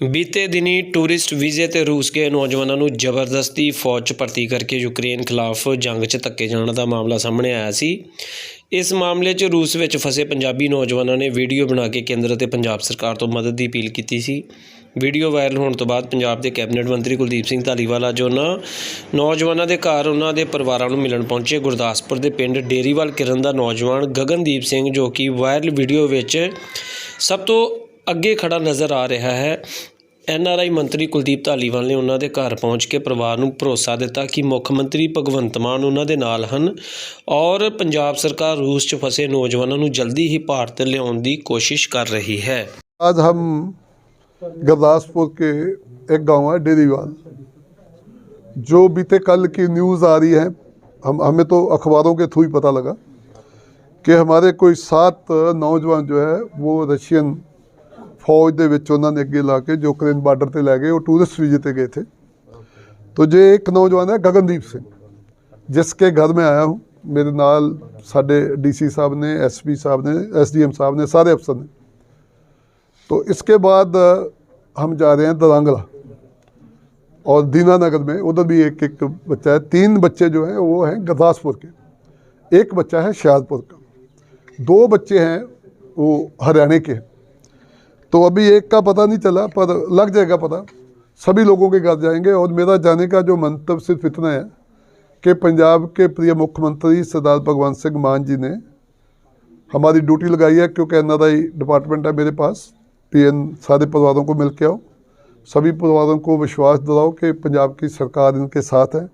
ਬੀਤੇ ਦਿਨੀ ਟੂਰਿਸਟ ਵੀਜ਼ੇ ਤੇ ਰੂਸ ਗਏ ਨੌਜਵਾਨਾਂ ਨੂੰ ਜ਼ਬਰਦਸਤੀ ਫੌਜ 'ਚ ਭਰਤੀ ਕਰਕੇ ਯੂਕਰੇਨ ਖਿਲਾਫ ਜੰਗ 'ਚ ਧੱਕੇ ਜਾਣ ਦਾ ਮਾਮਲਾ ਸਾਹਮਣੇ ਆਇਆ ਸੀ। ਇਸ ਮਾਮਲੇ 'ਚ ਰੂਸ ਵਿੱਚ ਫਸੇ ਪੰਜਾਬੀ ਨੌਜਵਾਨਾਂ ਨੇ ਵੀਡੀਓ ਬਣਾ ਕੇ ਕੇਂਦਰ ਅਤੇ ਪੰਜਾਬ ਸਰਕਾਰ ਤੋਂ ਮਦਦ ਦੀ ਅਪੀਲ ਕੀਤੀ ਸੀ। ਵੀਡੀਓ ਵਾਇਰਲ ਹੋਣ ਤੋਂ ਬਾਅਦ ਪੰਜਾਬ ਦੇ ਕੈਬਨਿਟ ਮੰਤਰੀ ਕੁਲਦੀਪ ਸਿੰਘ ਧਾਲੀਵਾਲ ਜੋ ਨਾ ਨੌਜਵਾਨਾਂ ਦੇ ਘਰ, ਉਹਨਾਂ ਦੇ ਪਰਿਵਾਰਾਂ ਨੂੰ ਮਿਲਣ ਪਹੁੰਚੇ। ਗੁਰਦਾਸਪੁਰ ਦੇ ਪਿੰਡ ਡੇਰੀਵਾਲ ਕਿਰਨ ਦਾ ਨੌਜਵਾਨ ਗਗਨਦੀਪ ਸਿੰਘ ਜੋ ਕਿ ਵਾਇਰਲ ਵੀਡੀਓ ਵਿੱਚ ਸਭ ਤੋਂ ਅੱਗੇ ਖੜਾ ਨਜ਼ਰ ਆ ਰਿਹਾ ਹੈ ਐਨਆਰਆਈ ਮੰਤਰੀ ਕੁਲਦੀਪ ਧਾਲੀਵਾਲ ਨੇ ਉਹਨਾਂ ਦੇ ਘਰ ਪਹੁੰਚ ਕੇ ਪਰਿਵਾਰ ਨੂੰ ਭਰੋਸਾ ਦਿੱਤਾ ਕਿ ਮੁੱਖ ਮੰਤਰੀ ਭਗਵੰਤ ਮਾਨ ਉਹਨਾਂ ਦੇ ਨਾਲ ਹਨ ਔਰ ਪੰਜਾਬ ਸਰਕਾਰ ਰੂਸ 'ਚ ਫਸੇ ਨੌਜਵਾਨਾਂ ਨੂੰ ਜਲਦੀ ਹੀ ਭਾਰਤ ਲਿਆਉਣ ਦੀ ਕੋਸ਼ਿਸ਼ ਕਰ ਰਹੀ ਹੈ आज हम गुरदासपुर के एक गांव है डेरीवाल जो बीते कल की न्यूज़ आ रही है हम हमें तो अखबारों के थ्रू ही पता लगा कि हमारे कोई सात नौजवान जो है वो रशियन फौज ਦੇ ਵਿੱਚ ਉਹਨਾਂ ਨੇ ਅੱਗੇ ਲਾ ਕੇ ਜੋ ਯੂਕਰੇਨ ਬਾਰਡਰ ਤੇ ਲੈ ਗਏ ਉਹ ਟੂਰਿਸਟ ਵੀਜ਼ੇ ਤੇ ਗਏ थे तो जो एक नौजवान है गगनदीप सिंह जिसके घर में आया हूँ मेरे नाल साडे डीसी साहब ने एसपी साहब ने एसडीएम साहब ने सारे अफसर ने तो इसके बाद अ, हम जा रहे हैं दरांगला और दीनानगर में उधर भी एक एक बच्चा है तीन बच्चे जो हैं वो हैं गुरदासपुर के एक बच्चा है शाहजपुर का दो बच्चे हैं वो हरियाणा के हैं तो अभी एक का पता नहीं चला, पर लग जाएगा पता। सभी लोगों के घर जाएँगे और मेरा जाने का जो मंतव्य सिर्फ़ इतना है कि पंजाब के प्रिय मुख्यमंत्री सरदार भगवंत सिंह मान जी ने हमारी ड्यूटी लगाई है, क्योंकि एन डिपार्टमेंट है मेरे पास। पीएन सारे परिवारों को मिल के आओ। सभी परिवारों को विश्वास दिलाओ कि पंजाब की सरकार इनके साथ है।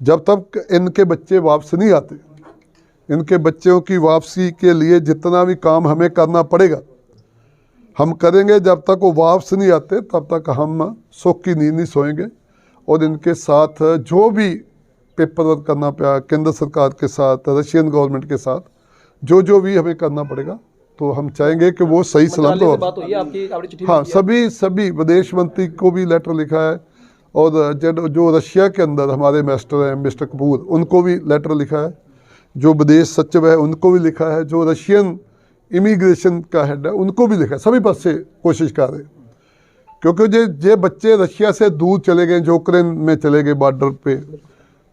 जब तक इनके बच्चे वापस नहीं आते, इनके बच्चों की वापसी के लिए जितना भी काम हमें करना पड़ेगा हम करेंगे जब तक वो वापस नहीं आते तब तक हम सुख की नींद नहीं सोएँगे। और इनके साथ जो भी पेपर वर्क करना पड़ा केंद्र सरकार के साथ रशियन गवर्नमेंट के साथ जो जो भी हमें करना पड़ेगा तो हम चाहेंगे कि वो सही सलामत हो। है हाँ सभी सभी विदेश मंत्री को भी लेटर लिखा है। और जो रशिया के अंदर हमारे मास्टर हैं मिस्टर कपूर उनको भी लेटर लिखा है। जो विदेश सचिव है उनको भी लिखा है। जो रशियन इमिग्रेशन का हेड है उनको भी है सभी पास से कोशिश कर रहे क्योंकि जे जे बच्चे रशिया से दूर चले गए यूक्रेन में चले गए बॉर्डर पे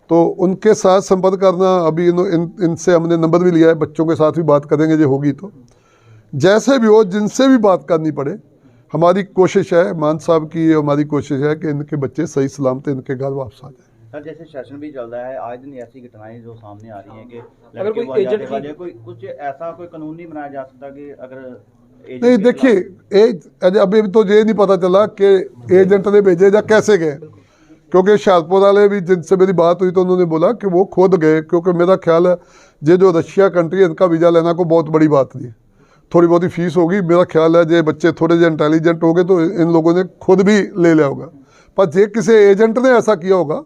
तो उनके साथ संपर्क करना अभी इन, इन इनसे हमने नंबर भी लिया है बच्चों के साथ भी बात करेंगे जो होगी तो। जैसे भी हो जिनसे भी बात करनी पड़े हमारी कोशिश है मान साहब की हमारी कोशिश है कि इनके बच्चे सही सलामत इनके घर वापस आ जाए। सर जैसे सेशन भी चल रहा है आज दिन ऐसी घटनाएँ जो सामने आ रही हैं कि अगर कोई एजेंट वाले कोई कुछ ऐसा कोई कानून नहीं बनाया जा सकता कि अगर नहीं देखिए ए- अजय अभी तो ये नहीं पता चला कि एजेंट ने भेजे या कैसे गए। क्योंकि शाहपुर वाले भी जिनसे मेरी बात हुई तो उन्होंने बोला कि वो खुद गए क्योंकि मेरा ख्याल है ये जो रशिया कंट्री है इनका वीज़ा लेना को बहुत बड़ी बात नहीं है। थोड़ी बहुत ही फ़ीस होगी मेरा ख्याल है ये बच्चे थोड़े जो इंटेलिजेंट हो गए तो इन लोगों ने खुद भी ले लिया होगा। पर जे किसी एजेंट ने ऐसा किया होगा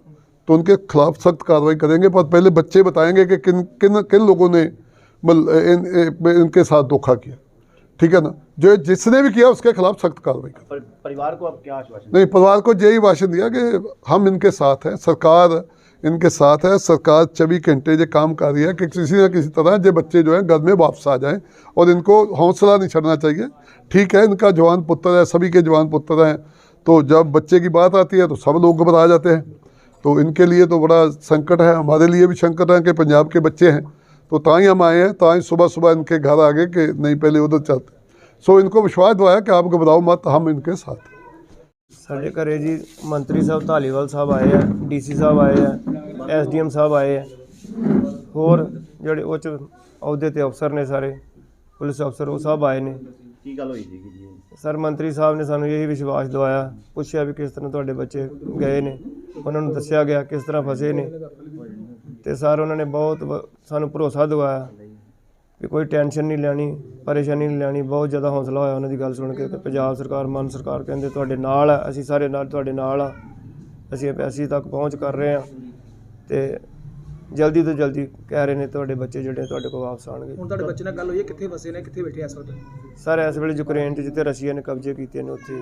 तो उनके खिलाफ सख्त कार्रवाई करेंगे पर पहले बच्चे बताएँगे कि किन किन किन लोगों ने मतलब इन, इन, इनके साथ धोखा किया। ठीक है ना? जो जिसने भी किया उसके खिलाफ सख्त कार्रवाई करें। पर, परिवार को अब क्या आश्वासन नहीं परिवार को यही भाषण दिया कि हम इनके साथ हैं सरकार इनके साथ है सरकार चौबीस घंटे ये काम कर रही है कि किसी न किसी तरह ये बच्चे जो हैं घर में वापस आ जाएँ और इनको हौसला नहीं छड़ना चाहिए। ठीक है इनका जवान पुत्र है सभी के जवान पुत्र हैं तो जब बच्चे की बात आती है तो सब लोग घबरा जाते हैं। तो इनके लिए तो बड़ा संकट है हमारे लिए भी संकट है कि पंजाब के बच्चे हैं तो ताई हम आए हैं ताई सुबह सुबह इनके घर आ गए कि नहीं पहले उधर चलते सो इनको विश्वास दिलाया कि आप घबराओ मत हम इनके साथ हैं ਸਾਡੇ ਘਰੇ ਜੀ ਮੰਤਰੀ ਸਾਹਿਬ ਧਾਲੀਵਾਲ ਸਾਹਿਬ ਆਏ ਆ ਡੀਸੀ ਸਾਹਿਬ ਆਏ ਆ ਐਸਡੀਐਮ ਸਾਹਿਬ ਆਏ ਆ ਹੋਰ ਜਿਹੜੇ ਉੱਚ ਅਹੁਦੇ ਤੇ ਅਫਸਰ ਨੇ ਸਾਰੇ ਪੁਲਿਸ ਅਫਸਰ ਉਹ ਸਭ ਆਏ ਨੇ की गल हुई थी जी ਸਰ ਮੰਤਰੀ ਸਾਹਿਬ ਨੇ ਸਾਨੂੰ ਇਹੀ ਵਿਸ਼ਵਾਸ ਦਿਵਾਇਆ ਪੁੱਛਿਆ ਵੀ ਕਿਸ ਤਰ੍ਹਾਂ ਤੁਹਾਡੇ ਬੱਚੇ ਗਏ ਨੇ ਉਹਨਾਂ ਨੂੰ ਦੱਸਿਆ ਗਿਆ ਕਿਸ ਤਰ੍ਹਾਂ ਫਸੇ ਨੇ। ਤੇ ਸਰ, ਉਹਨਾਂ ਨੇ ਬਹੁਤ ਵ- ਸਾਨੂੰ ਭਰੋਸਾ ਦਿਵਾਇਆ ਵੀ ਕੋਈ ਟੈਨਸ਼ਨ ਨਹੀਂ ਲੈਣੀ, ਪਰੇਸ਼ਾਨੀ ਨਹੀਂ ਲੈਣੀ। ਬਹੁਤ ਜ਼ਿਆਦਾ ਹੌਸਲਾ ਹੋਇਆ ਉਹਨਾਂ ਦੀ ਗੱਲ ਸੁਣ ਕੇ ਤੇ ਪੰਜਾਬ ਸਰਕਾਰ, ਮਾਨ ਸਰਕਾਰ ਕਹਿੰਦੇ ਤੁਹਾਡੇ ਨਾਲ ਆ, ਅਸੀਂ ਸਾਰੇ ਨਾਲ ਤੁਹਾਡੇ ਨਾਲ ਆ। ਅਸੀਂ ਐਮਬੈਸੀ ਤੱਕ ਪਹੁੰਚ ਕਰ ਰਹੇ ਆ ਤੇ ਜਲਦੀ ਤੋਂ ਜਲਦੀ ਕਹਿ ਰਹੇ ਨੇ ਤੁਹਾਡੇ ਬੱਚੇ ਜਿਹੜੇ ਤੁਹਾਡੇ ਕੋਲ ਵਾਪਸ ਆਣਗੇ ਹੁਣ ਤੁਹਾਡੇ ਬੱਚੇ ਨਾਲ ਗੱਲ ਹੋਈ ਹੈ? ਕਿੱਥੇ ਵਸੇ ਨੇ? ਕਿੱਥੇ ਬੈਠੇ ਆ ਇਸ ਸਰ ਇਸ ਵੇਲੇ ਯੂਕਰੇਨ ਤੇ ਜਿੱਥੇ ਰਸ਼ੀਆ ਨੇ ਕਬਜ਼ੇ ਕੀਤੇ ਨੇ ਉੱਥੇ।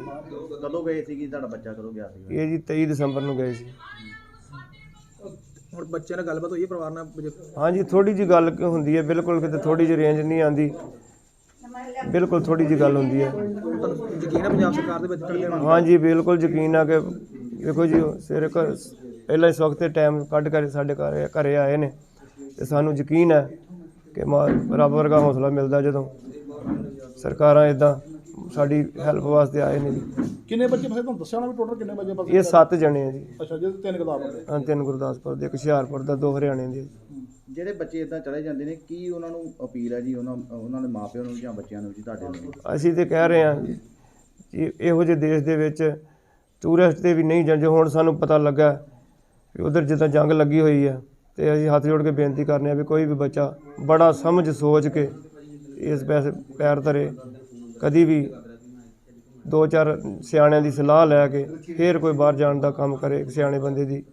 ਕਦੋਂ ਗਏ ਸੀ ਕਿ ਤੁਹਾਡਾ ਬੱਚਾ ਕਦੋਂ ਗਿਆ ਸੀ? ਇਹ ਜੀ 23 ਦਸੰਬਰ ਨੂੰ ਗਏ ਸੀ। ਹੁਣ ਬੱਚੇ ਨਾਲ ਗੱਲਬਾਤ ਹੋਈ ਹੈ? ਪਰਿਵਾਰ ਨਾਲ ਬਜ਼ੁਰਗ- ਹਾਂਜੀ ਥੋੜੀ ਜੀ ਗੱਲ ਕ- ਹੁੰਦੀ ਹੈ। ਬਿਲਕੁਲ ਕਿਤੇ ਥੋੜੀ ਜਿਹੀ ਰੇਂਜ ਨਹੀਂ ਆਂਦੀ ਬਿਲਕੁਲ ਥੋੜੀ ਜੀ ਗੱਲ ਹੁੰਦੀ ਹੈ। ਯਕੀਨ ਹੈ ਪੰਜਾਬ ਸਰਕਾਰ ਦੇ ਵਿੱਚ ਕੱਢ ਦੇਣਾ ਹਾਂਜੀ ਬਿਲਕੁਲ ਯਕੀਨ ਆ ਕਿ ਦੇਖੋ ਜੀ ਸਵੇਰੇ ਘਰ ਪਹਿਲਾਂ ਇਸ ਵਕਤ ਟਾਈਮ ਕੱਢ ਕੇ ਸਾਡੇ ਘਰ ਘਰੇ ਆਏ ਨੇ ਤੇ ਸਾਨੂੰ ਯਕੀਨ ਹੈ ਕਿ ਰੱਬ ਵਰਗਾ ਹੌਸਲਾ ਮਿਲਦਾ ਜਦੋਂ ਸਰਕਾਰਾਂ ਇਦਾਂ ਸਾਡੀ ਹੈਲਪ ਵਾਸਤੇ ਆਏ ਨੇ ਜੀ। ਕਿੰਨੇ ਬੱਚੇ ਫਸੇ? ਤੁਹਾਨੂੰ ਦੱਸਿਆ ਨਾ ਵੀ ਟੋਟਲ ਕਿੰਨੇ ਬੱਚੇ ਫਸੇ? ਇਹ ਸੱਤ ਜਣੇ ਆ ਜੀ। ਅੱਛਾ ਜੇ ਤਿੰਨ ਕਿਤਾਬ ਹੁੰਦੇ ਅਹ ਤਿੰਨ ਗੁਰਦਾਸਪੁਰ ਦੇ ਇੱਕ ਹੁਸ਼ਿਆਰਪੁਰ ਦਾ ਦੋ ਹਰਿਆਣੇ ਦੇ। ਜਿਹੜੇ ਬੱਚੇ ਇਦਾਂ ਚਲੇ ਜਾਂਦੇ ਨੇ ਕੀ ਉਹਨਾਂ ਨੂੰ ਅਪੀਲ ਹੈ ਜੀ ਉਹਨਾਂ ਉਹਨਾਂ ਦੇ ਮਾਪਿਆਂ ਨੂੰ ਜਾਂ ਬੱਚਿਆਂ ਨੂੰ ਜੀ ਤੁਹਾਡੇ ਨੂੰ ਅਸੀਂ ਤੇ ਕਹਿ ਰਹੇ ਹਾਂ ਕਿ ਇਹੋ ਜਿਹੇ ਦੇਸ਼ ਦੇ ਵਿੱਚ ਟੂਰਿਸਟ ਤੇ ਵੀ ਨਹੀਂ ਜਾਂਦੇ ਹੁਣ ਸਾਨੂੰ ਪਤਾ ਲੱਗਾ ਵੀ ਉਧਰ ਜਿੱਦਾਂ ਜੰਗ ਲੱਗੀ ਹੋਈ ਹੈ ਤੇ ਅਸੀਂ ਹੱਥ ਜੋੜ ਕੇ ਬੇਨਤੀ ਕਰਨੇ ਆ ਵੀ ਕੋਈ ਵੀ ਬੱਚਾ ਬੜਾ ਸਮਝ ਸੋਚ ਕੇ ਇਸ ਪੈਸੇ ਪੈਰ ਧਰੇ, ਕਦੀ ਵੀ ਦੋ ਚਾਰ ਸਿਆਣਿਆਂ ਦੀ ਸਲਾਹ ਲੈ ਕੇ ਫਿਰ ਕੋਈ ਬਾਹਰ ਜਾਣ ਦਾ ਕੰਮ ਕਰੇ, ਸਿਆਣੇ ਬੰਦੇ ਦੀ